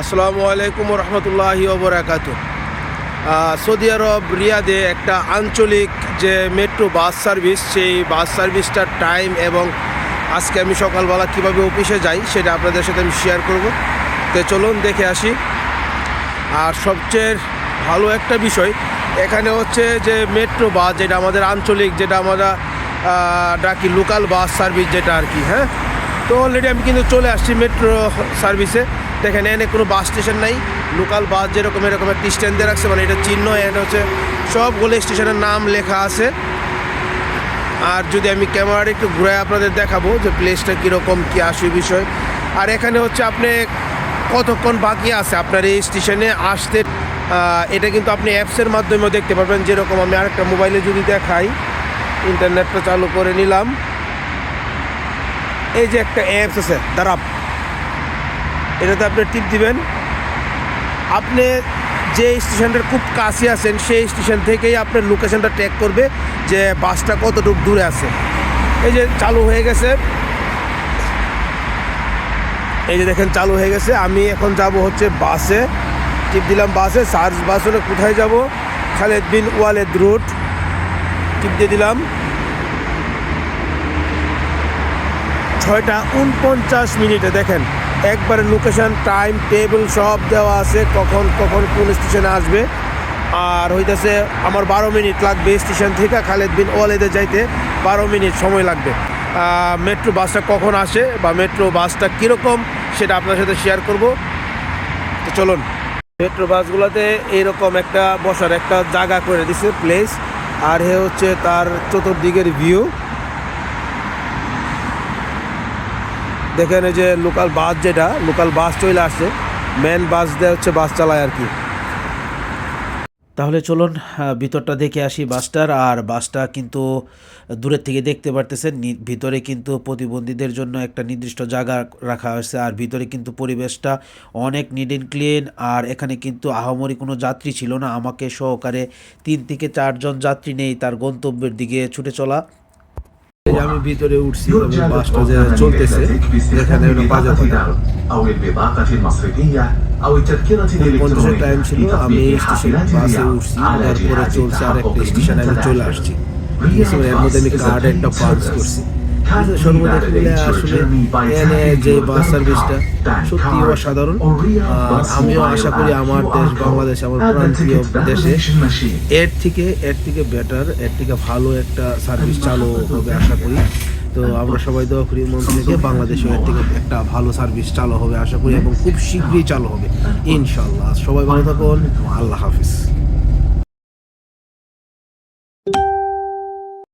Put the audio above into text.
আসসালামু আলাইকুম রহমতুল্লাহি ওবরাকাত। সৌদি আরব, রিয়াদে একটা আঞ্চলিক যে মেট্রো বাস সার্ভিস, সেই বাস সার্ভিসটার টাইম এবং আজকে আমি সকালবেলা কীভাবে অফিসে যাই সেটা আপনাদের সাথে আমি শেয়ার করব। তো চলুন দেখে আসি। আর সবচেয়ে ভালো একটা বিষয়, এখানে হচ্ছে যে মেট্রো বাস যেটা আমাদের আঞ্চলিক, যেটা আমরা ডাকি লোকাল বাস সার্ভিস যেটা আর কি হ্যাঁ? তো অলরেডি আমি কিন্তু চলে আসছি মেট্রো সার্ভিসে। তো এখানে এনে কোনো বাস স্টেশন নাই। লোকাল বাস যেরকম, এরকম একটি স্ট্যান্ড দিয়ে রাখছে মানে এটা চিহ্ন, এটা হচ্ছে সবগুলো স্টেশনের নাম লেখা আছে। আর যদি আমি ক্যামেরাটা একটু ঘুরে আপনাদের দেখাবো যে প্লেসটা কীরকম, কী আসে বিষয়। আর এখানে হচ্ছে আপনি কতক্ষণ বাকি আছে আপনার এই স্টেশনে আসতে? এটা কিন্তু আপনি অ্যাপসের মাধ্যমেও দেখতে পারবেন। যেরকম আমি আরেকটা মোবাইলে যদি দেখাই ইন্টারনেটটা চালু করে নিলাম। এই যে একটা অ্যাপস আছে দাঁড়াপ এটাতে আপনি টিপ দিবেন। আপনি যে স্টেশনটার খুব কাছে আছেন, সেই স্টেশন থেকেই আপনার লোকেশনটা ট্র্যাক করবে যে বাসটা কতটুকু দূরে আছে। এই যে চালু হয়ে গেছে। এই যে দেখেন, চালু হয়ে গেছে। আমি এখন যাব হচ্ছে বাসে। টিপ দিলাম বাসে। সার্চ বাস হলে কোথায় যাব? Khalid bin Walid route tip দিয়ে দিলাম। ছয়টা উনপঞ্চাশ মিনিটে দেখেন, একবারে লোকেশন টাইম টেবিল সব দেওয়া আছে, কখন কখন কোন স্টেশনে আসবে। আর হইতেছে আমার বারো মিনিট লাগবে স্টেশন থেকে খালেদ বিন ওয়ালেদে যাইতে, বারো মিনিট সময় লাগবে। মেট্রো বাসটা কখন আসে বা মেট্রো বাসটা কীরকম সেটা আপনার সাথে শেয়ার করব। তো চলুন মেট্রো বাসগুলোতে এইরকম একটা বসার একটা জায়গা করে দিছে প্লেস আর হে হচ্ছে তার চতুর্দিকের ভিউ দেখেন এই যে লোকাল বাস যেটা লোকাল বাস চলে আসছে মেন বাস দিয়ে হচ্ছে বাস চালায় আর কি। তাহলে চলুন ভিতরটা দেখে আসি বাসটার আর বাসটা কিন্তু দূরের থেকে দেখতে পারতেছেন ভিতরে কিন্তু প্রতিবন্ধীদের জন্য একটা নির্দিষ্ট জায়গা রাখা হয়েছে। আর ভিতরে কিন্তু পরিবেশটা অনেক নিড অ্যান্ড ক্লিন আর এখানে কিন্তু আহামরি কোনো যাত্রী ছিল না। আমাকে সহকারে তিন থেকে চারজন যাত্রী নেই তার গন্তব্যের দিকে ছুটে চলা। যে আমি ভিতরে উঠছি এবং বাসটা যে চলতেছে যেখানে হলো টাইম ছিল আমি স্টেশনে বাসে উঠছি তারপরে চলছে আর একটা স্টেশনে আমি চলে আসছি। এর মধ্যে আমি কার্ড একটা পাস করছি। সর্বদা আসলে এনে যে বাস সার্ভিসটা সত্যি অসাধারণ। আর আমিও আশা করি আমার দেশ বাংলাদেশ আমার প্রান্তীয় দেশে এর থেকে এর থেকে বেটার এর থেকে ভালো একটা সার্ভিস চালু হবে আশা করি। তো আমরা সবাই দোয়া করি মন থেকে বাংলাদেশেও এর থেকে একটা ভালো সার্ভিস চালু হবে আশা করি এবং খুব শীঘ্রই চালু হবে। ইনশাল্লাহ সবাই ভালো থাকুন। আল্লাহ হাফিজ।